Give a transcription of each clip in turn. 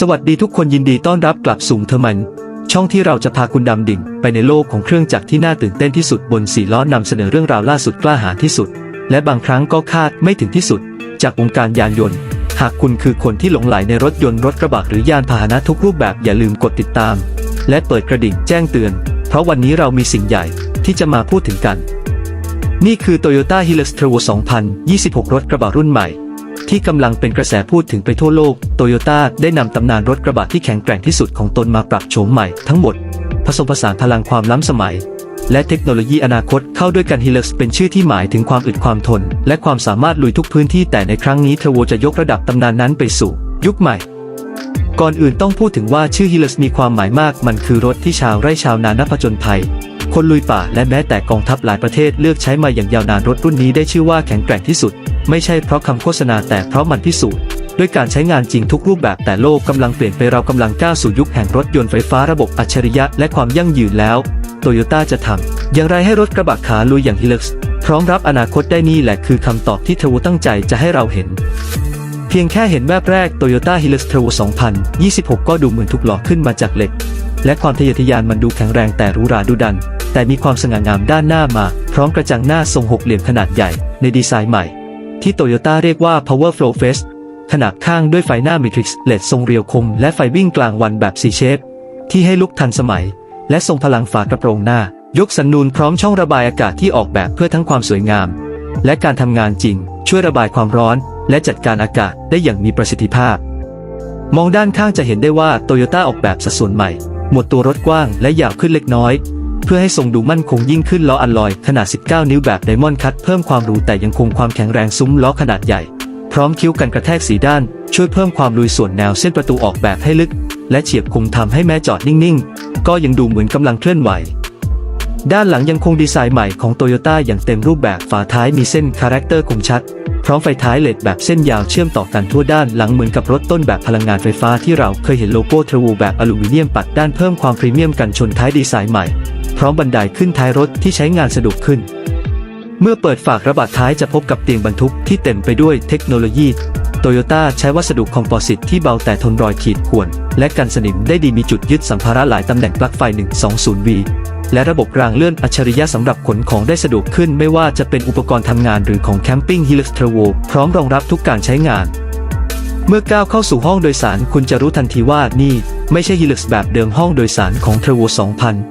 สวัสดีทุกคนยินดีต้อนรับกลับสู่เทอร์มัน ช่องที่เราจะพาคุณดำดิ่ง ไปในโลกของเครื่องจักรที่น่าตื่นเต้นที่สุดบนสี่ล้อนำเสนอเรื่องราวล่าสุดกล้าหาญที่สุด และบางครั้งก็คาดไม่ถึงที่สุด จากวงการยานยนต์ หากคุณคือคนที่หลงไหลในรถยนต์รถกระบะหรือยานพาหนะทุกรูปแบบอย่าลืมกดติดตาม และเปิดกระดิ่งแจ้งเตือน เพราะวันนี้เรามีสิ่งใหญ่ที่จะมาพูดถึงกัน นี่คือ Toyota Hilux Trevo 2026 รถกระบะรุ่นใหม่ ที่กำลังเป็นกระแสพูดถึงไปทั่วโลก โตโยต้าได้นำตำนานรถกระบะที่แข็งแกร่งที่สุดของตนมาปรับโฉมใหม่ทั้งหมด ผสมผสานพลังความล้ำสมัย และเทคโนโลยีอนาคตเข้าด้วยกัน Hilux เป็นชื่อที่หมายถึงความอึดความทน และความสามารถลุยทุกพื้นที่แต่ในครั้งนี้เทโวจะยกระดับตำนานนั้นไปสู่ ยุคใหม่ ก่อนอื่นต้องพูดถึงว่าชื่อ Hilux มีความหมายมากมันคือรถที่ชาวไร่ชาวนานับผจญภัย คนลุยป่าและแม้แต่กองทัพหลายประเทศเลือกใช้มาอย่างยาวนานรถรุ่นนี้ได้ชื่อว่าแข็งแกร่งที่สุด ไม่ใช่เพราะคำโฆษณาแต่เพราะมันพิสูจน์ด้วยการใช้งานจริงทุกรูปแบบแต่โลกกำลังเปลี่ยนไปเรากำลังก้าวสู่ยุคแห่งรถยนต์ไฟฟ้าระบบอัจฉริยะและความยั่งยืนแล้วโตโยต้าจะทำอย่างไรให้รถกระบะขาลุยอย่าง Hilux พร้อมรับอนาคตได้นี่แหละคือคำตอบที่เทวตั้งใจจะให้เราเห็น เพียงแค่เห็นแวบแรก Toyota Hilux Trevo 2026 ก็ดูเหมือนถูกหล่อขึ้นมาจากเหล็ก และความทะเยอทะยานมันดูแข็งแรงแต่หรูหราดุดัน แต่มีความสง่างามด้านหน้ามา พร้อมกระจังหน้าทรงหกเหลี่ยมขนาดใหญ่ในดีไซน์ใหม่ ที่โตโยต้าเรียกว่า Power Flow Face ขนาดข้างด้วยไฟหน้า Matrix LED ทรงเรียวคม และไฟวิ่งกลางวันแบบ C shape ที่ให้ลุกทันสมัย และทรงพลังฝากระโปรงหน้า ยกสันนูนพร้อมช่องระบายอากาศที่ออกแบบเพื่อทั้งความสวยงาม และการทำงานจริง ช่วยระบายความร้อน และจัดการอากาศได้อย่างมีประสิทธิภาพ มองด้านข้างจะเห็นได้ว่าโตโยต้าออกแบบสัดส่วนใหม่ หมดตัวรถกว้างและยาวขึ้นเล็กน้อย เพื่อให้ทรงดูมั่นคงยิ่งขึ้นล้ออัลลอยขนาด 19 นิ้วแบบไดมอนด์คัตเพิ่มความหรูแต่ยังคงความแข็งแรงซุ้มล้อขนาดใหญ่ พร้อมคิ้วกันกระแทกสีด้าน ช่วยเพิ่มความลุยส่วนแนวเส้นประตูออกแบบให้ลึก และเฉียบคมทำให้แม้จอดนิ่งๆ ก็ยังดูเหมือนกำลังเคลื่อนไหวด้านหลังยังคงดีไซน์ใหม่ของโตโยต้าอย่างเต็มรูปแบบฝาท้ายมีเส้นคาแรคเตอร์คมชัด พร้อมไฟท้ายเลดแบบเส้นยาวเชื่อมต่อกันทั่วด้านหลังเหมือนกับรถต้นแบบพลังงานไฟฟ้าที่เราเคยเห็นโลโก้ทรูแบบอลูมิเนียมปัดด้านเพิ่มความพรีเมียมกันชนท้ายดีไซน์ใหม่ พร้อมบันไดขึ้นท้ายรถที่ใช้งานสะดวกขึ้น เมื่อเปิดฝากระบาดท้ายจะพบกับเตียงบรรทุกที่เต็มไปด้วยเทคโนโลยีโตโยต้าใช้วัสดุคอมโพสิตที่เบาแต่ทนรอยขีดข่วน และกันสนิมได้ดีมีจุดยึดสัมภาระหลายตำแหน่งปลั๊กไฟ 120V และระบบรางเลื่อนอัจฉริยะสำหรับขนของได้สะดวกขึ้น ไม่ว่าจะเป็นอุปกรณ์ทำงานหรือของแคมปิ้ง Hilux Trevo พร้อมรองรับทุกการใช้งาน เมื่อก้าวเข้าสู่ห้องโดยสารคุณจะรู้ทันทีว่านี่ไม่ใช่ Hilux แบบเดิมห้องโดยสารของ Trevo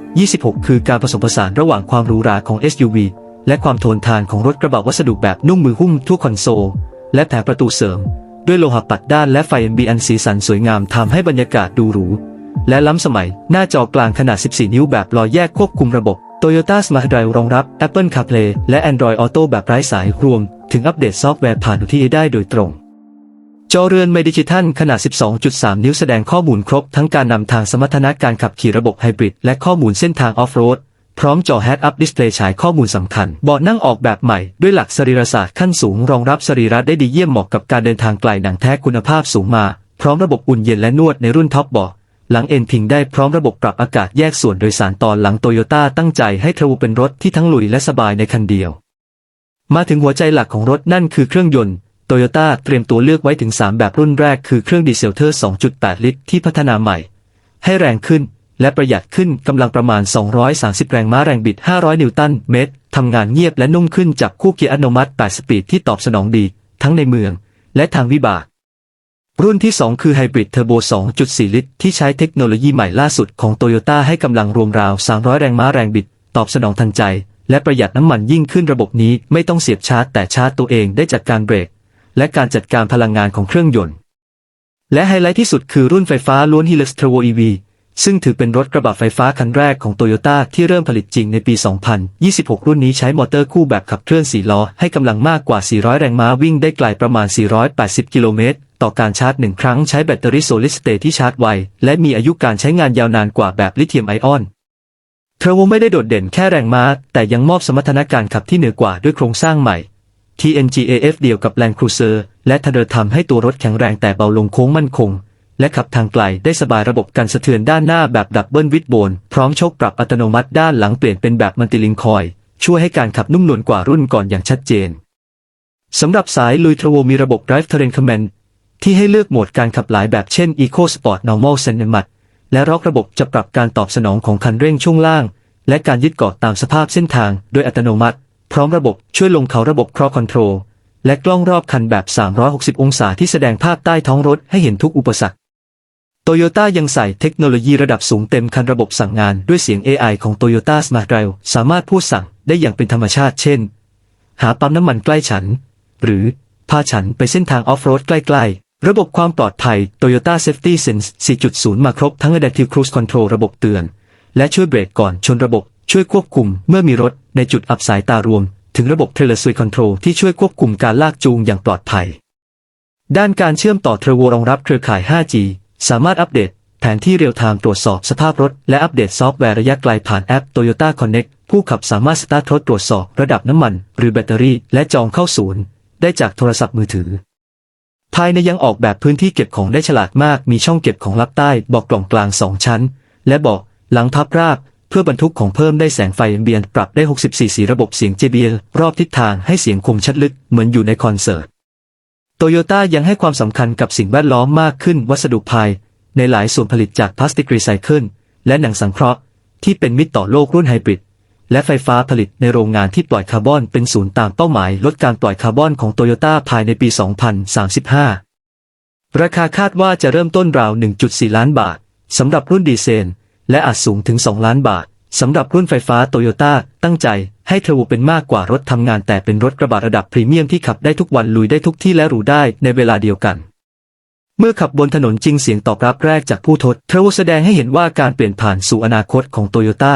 2026 คือการผสมผสานระหว่างความหรูหราของ SUV และความโทนทานของรถกระบะวัสดุแบบนุ่มมือหุ้มทั่วคอนโซล และแผงประตูเสริม ด้วยโลหะปัดด้านและไฟ NB อันสีสันสวยงามทำให้บรรยากาศดูหรู และล้ำสมัยหน้าจอกลางขนาด 14 นิ้วแบบลอยแยกควบคุมระบบ Toyota Smart Drive รองรับ Apple CarPlay และ Android Auto แบบไร้สายรวม ถึงอัปเดตซอฟต์แวร์ผ่าน OTA ได้โดยตรง จอเรือนไมดิจิทัลขนาด 12.3 นิ้วแสดงข้อมูลครบทั้งการนำทางสมรรถนะการขับขี่ระบบไฮบริดและข้อมูลเส้นทางออฟโรด พร้อมจอ Head Up Display ฉายข้อมูลสำคัญ เบาะนั่งออกแบบใหม่ด้วยหลักสรีรศาสตร์ขั้นสูงรองรับสรีระได้ดีเยี่ยมเหมาะกับการเดินทางไกลหนังแท้คุณภาพสูงมา พร้อมระบบอุ่นเย็นและนวดในรุ่นท็อปเบาะหลังเอ็นพิงได้พร้อมระบบปรับอากาศแยกส่วนโดยสารตอนหลังโตโยต้าตั้งใจให้ทรวูเป็นรถที่ทั้งลุยและสบายในคันเดียว มาถึงหัวใจหลักของรถนั่นคือเครื่องยนต์ โตโยต้าเตรียมตัวเลือกไว้ถึง 3 แบบรุ่นแรกคือเครื่องดีเซลเทอร์ 2.8 ลิตร ที่พัฒนาใหม่ ให้แรงขึ้นและประหยัดขึ้นกำลังประมาณ 230 แรงม้าแรงบิด 500 นิวตันเมตร ทำงานเงียบและนุ่มขึ้นจากคู่เกียร์อัตโนมัติ 8 สปีดที่ตอบสนองดี ทั้งในเมือง และทางวิบาก รุ่นที่ 2 คือไฮบริดเทอร์โบ 2.4 ลิตร ที่ใช้เทคโนโลยีใหม่ล่าสุดของโตโยต้าให้กำลังรวมราว 300 แรงม้าแรงบิด ตอบสนองทันใจ และประหยัดน้ำมันยิ่งขึ้นระบบนี้ไม่ต้องเสียบชาร์จแต่ชาร์จตัวเองได้จากการเบรก และการจัดการพลังงานของเครื่องยนต์ และไฮไลท์ที่สุดคือรุ่นไฟฟ้าล้วน Hilux Trevo EV ซึ่งถือเป็นรถกระบะไฟฟ้าคันแรกของโตโยต้าที่เริ่มผลิตจริงในปี 2026 รุ่นนี้ใช้มอเตอร์คู่แบบขับเคลื่อน 4 ล้อ ให้กำลังมากกว่า 400 แรงม้าวิ่งได้ไกลประมาณ 480 กิโลเมตร ต่อการชาร์จหนึ่งครั้งใช้แบตเตอรี่โซลิดสเตทที่ชาร์จไว และมีอายุการใช้งานยาวนานกว่าแบบลิเธียมไอออนเทรโวไม่ได้โดดเด่นแค่แรงม้า แต่ยังมอบสมรรถนะการขับที่เหนือกว่าด้วยโครงสร้างใหม่ TNGAF เดียวกับ Land Cruiser และทันเดอร์ทำให้ตัวรถแข็งแรงแต่เบาลงโค้งมั่นคง และขับทางไกลได้สบายระบบการสะเทือนด้านหน้าแบบดับเบิลวิดโบนพร้อมโชคปรับอัตโนมัติด้านหลังเปลี่ยนเป็นแบบมัลติลิงคอย ช่วยให้การขับนุ่มนวลกว่ารุ่นก่อนอย่างชัดเจนสำหรับสายลุยทรโวมีระบบ Drive Terrain Command ที่ให้เลือกโหมดการขับหลายแบบเช่น Eco Sport Normal Cinematic และล็อกระบบจะปรับการตอบสนองของคันเร่งช่วงล่าง และการยึดเกาะตามสภาพเส้นทางโดยอัตโนมัติ ร้อมระบบช่วยลงเขาระบบ Cross Control และกล้องรอบคันแบบ 360 องศาที่แสดงภาพใต้ท้องรถให้เห็นทุกอุปสรรคโตโยต้ายังใส่เทคโนโลยีระดับสูงเต็มคันระบบสั่งงานด้วยเสียง AI ของ Toyota Smart Drive สามารถพูดสั่งได้อย่างเป็นธรรมชาติเช่น หาปั๊มน้ำมันใกล้ฉัน หรือพาฉันไปเส้นทางออฟโรดใกล้ ๆ ระบบความปลอดภัย Toyota Safety Sense 4.0 มาครบทั้ง Adaptive Cruise Control ระบบเตือน และช่วยเบรกก่อนชนระบบ ช่วยควบคุมเมื่อมีรถในจุดอับสายตารวม ถึงระบบ Trailer Sway Control ที่ช่วยควบคุมการลากจูงอย่างปลอดภัย ด้านการเชื่อมต่อเทรโวรองรับเครือข่าย 5G สามารถอัปเดตแผนที่เรียลไทม์ตรวจสอบสภาพรถ และอัปเดตซอฟต์แวร์ระยะไกลผ่านแอป Toyota Connect ผู้ขับสามารถสตาร์ทรถตรวจสอบระดับน้ำมัน หรือแบตเตอรี่ และจองเข้าศูนย์ ได้จากโทรศัพท์มือถือ ภายในยังออกแบบพื้นที่เก็บของได้ฉลาดมาก มีช่องเก็บของลับใต้บอกกล่องกลาง2ชั้น และบอกหลังพับราบ เพื่อบรรทุกของเพิ่มได้แสงไฟเบียนปรับได้ 64 สีระบบเสียง JBL รอบทิศทางให้เสียงคมชัดลึกเหมือนอยู่ในคอนเสิร์ตโตโยต้ายังให้ความสำคัญกับสิ่งแวดล้อมมากขึ้นวัสดุภาย ในหลายส่วนผลิตจากพลาสติกรีไซเคิลและหนังสังเคราะห์ ที่เป็นมิตรต่อโลกรุ่นไฮบริดและไฟฟ้าผลิตในโรงงานที่ปล่อยคาร์บอนเป็นศูนย์ตามเป้าหมาย ลดการปล่อยคาร์บอนของโตโยต้าภายในปี 2035 ราคาคาดว่าจะเริ่มต้นราว 1.4 ล้านบาทสำหรับรุ่นดีเซล และอาจสูงถึง 2 ล้านบาทสำหรับรุ่นไฟฟ้าโตโยต้าตั้งใจให้เทอร์โวเป็นมากกว่ารถทำงานแต่เป็นรถกระบะระดับพรีเมียมที่ขับได้ทุกวันลุยได้ทุกที่และหรูได้ในเวลาเดียวกัน เมื่อขับบนถนนจริงเสียงตอบรับแรกจากผู้ทดเทอร์โวแสดงให้เห็นว่าการเปลี่ยนผ่านสู่อนาคตของโตโยต้า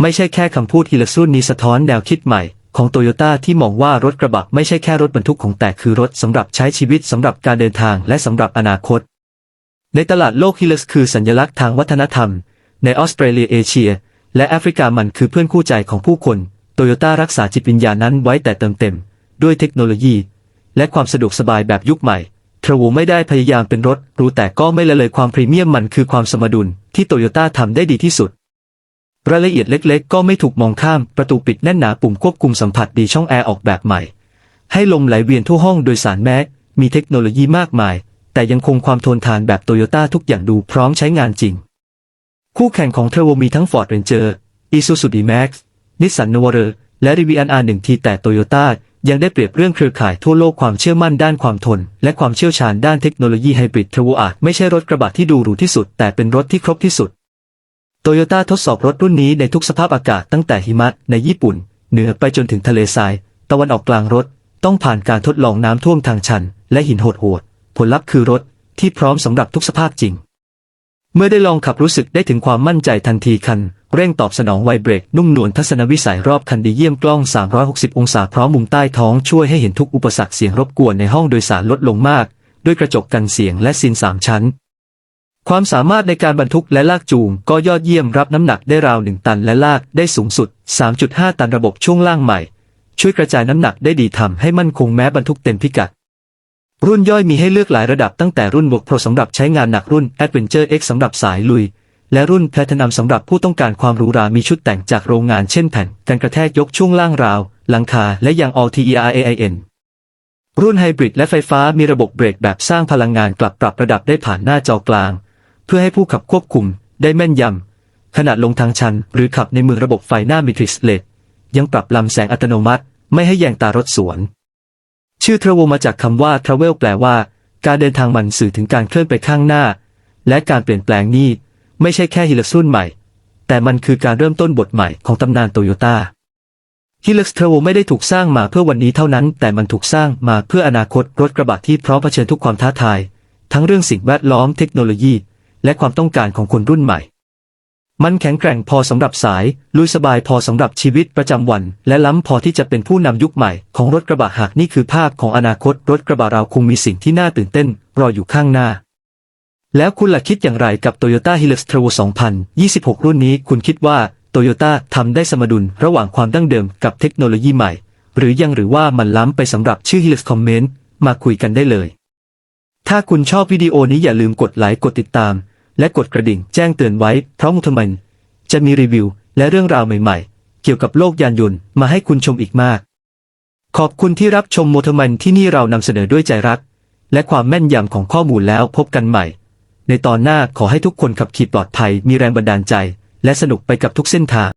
ไม่ใช่แค่คำพูดฮิลซุนนี้สะท้อนแนวคิดใหม่ของโตโยต้าที่มองว่ารถกระบะไม่ใช่แค่รถบรรทุกของแต่คือรถสำหรับใช้ชีวิตสำหรับการเดินทางและสำหรับอนาคต ในตลาดโลกฮิลสคือสัญลักษณ์ทางวัฒนธรรม ในออสเตรเลียเอเชีย และแอฟริกามันคือเพื่อนคู่ใจของผู้คนโตโยต้ารักษาจิตวิญญาณนั้นไว้แต่เติมเต็ม ด้วยเทคโนโลยี และความสะดวกสบายแบบยุคใหม่เทรโวไม่ได้พยายามเป็นรถรู้แต่ก็ไม่ละเลยความพรีเมียมมันคือความสมดุลที่โตโยต้าทำได้ดีที่สุดรายละเอียดเล็กๆ ก็ไม่ถูกมองข้าม ประตูปิดแน่นหนาปุ่มควบคุมสัมผัสดีช่องแอร์ออกแบบใหม่ ให้ลมไหลเวียนทั่วห้องโดยสารแม้ มีเทคโนโลยีมากมาย แต่ยังคงความทนทานแบบโตโยต้าทุกอย่างดูพร้อมใช้งานจริง คู่แข่งของเทอร์โวมีทั้ง Ford Ranger Isuzu D-Max Nissan Navara และ Rivian R1T แต่โตโยต้ายังได้เปรียบเรื่องเครือข่ายทั่วโลกความเชื่อมั่นด้านความทน และความเชี่ยวชาญด้านเทคโนโลยีไฮบริดเทอร์โวอาจไม่ใช่รถกระบะที่ดูหรูที่สุด แต่เป็นรถที่ครบที่สุดโตโยต้าทดสอบรถรุ่นนี้ในทุกสภาพอากาศตั้งแต่หิมะในญี่ปุ่น เหนือไปจนถึงทะเลทราย ตะวันออกกลางรถ ต้องผ่านการทดลองน้ำท่วมทางชัน และหินโหดๆผลลัพธ์คือรถที่พร้อมสำหรับทุกสภาพจริง เมื่อได้ลองขับรู้สึกได้ถึงความมั่นใจทันทีคัน เร่งตอบสนองไวเบรกนุ่มนวลทัศนวิสัยรอบคันดีเยี่ยมกล้อง 360 องศาพร้อมมุมใต้ท้องช่วยให้เห็นทุกอุปสรรคเสียงรบกวนในห้องโดยสารลดลงมาก ด้วยกระจกกันเสียงและซินสามชั้น ความสามารถในการบรรทุกและลากจูง ก็ยอดเยี่ยมรับน้ำหนักได้ราว1ตันและลากได้สูงสุด 3.5 ตันระบบช่วงล่างใหม่ ช่วยกระจายน้ำหนักได้ดีทำให้มั่นคงแม้บรรทุกเต็มพิกัด รุ่นย่อยมีให้เลือกหลายระดับตั้งแต่รุ่นบวกโปรสำหรับใช้งานหนักรุ่น Adventure X สำหรับสายลุย และรุ่นแพลตินัมสำหรับผู้ต้องการความหรูหรา มีชุดแต่งจากโรงงานเช่นแผ่นกันกระแทกยกช่วงล่างราว หลังคา และยาง All TERAIN รุ่นไฮบริดและไฟฟ้ามีระบบเบรกแบบสร้างพลังงานกลับปรับระดับได้ผ่านหน้าจอกลาง เพื่อให้ผู้ขับควบคุมได้แม่นยำขณะลงทางชัน หรือขับในเมืองระบบไฟหน้ามิทริสเลดยังปรับลำแสงอัตโนมัติ ไม่ให้แยงตารถสวน ชื่อทร a วมาจากคำว่า travel แปลว่า การเดินทางมันสื่อถึงการเคลื่อนไปข้างหน้า และการเปลี่ยนแปลงนี้ ไม่ใช่แค่ฮิลซุนใหม่ แต่มันคือการเริ่มต้นบทใหม่ของตำนานโตโยต้าฮิล x ทร a วไม่ได้ถูกสร้างมาเพื่อวันนี้เท่านั้น แต่มันถูกสร้างมาเพื่ออนาคตรถกระบะที่พร้อมเผชิญทุกความท้าทาย ทั้งเรื่องสิ่งแวดล้อมเทคโนโลยี และความต้องการของคนรุ่นใหม่ มันแข็งแกร่งพอสำหรับสาย ลุยสบายพอสำหรับชีวิตประจำวัน และล้ำพอที่จะเป็นผู้นำยุคใหม่ของรถกระบะหากนี่คือภาพของอนาคต รถกระบะเราคงมีสิ่งที่น่าตื่นเต้น รออยู่ข้างหน้า แล้วคุณล่ะคิดอย่างไรกับ Toyota Hilux t r a 2026 รุ่นนี้ คุณคิดว่า Toyota ทำได้สมดุลระหว่างความดั้งเดิมกับเทคโนโลยีใหม่ หรือยังหรือว่ามันล้ำไปสำหรับชื่อ Hilux คอมเมนต์มาคุยกันได้เลย ถ้าคุณชอบวิดีโอนี้อย่าลืมกดไลค์กดติดตาม และกดกระดิ่งแจ้งเตือนไว้เพราะมุทมัน จะมีรีวิวและเรื่องราวใหม่ๆ เกี่ยวกับโลกยานยนต์มาให้คุณชมอีกมาก ขอบคุณที่รับชมโมทมันที่นี่เรานำเสนอด้วยใจรัก และความแม่นยำของข้อมูลแล้วพบกันใหม่ ในตอนหน้าขอให้ทุกคนขับขี่ปลอดภัยมีแรงบันดาลใจ และสนุกไปกับทุกเส้นทาง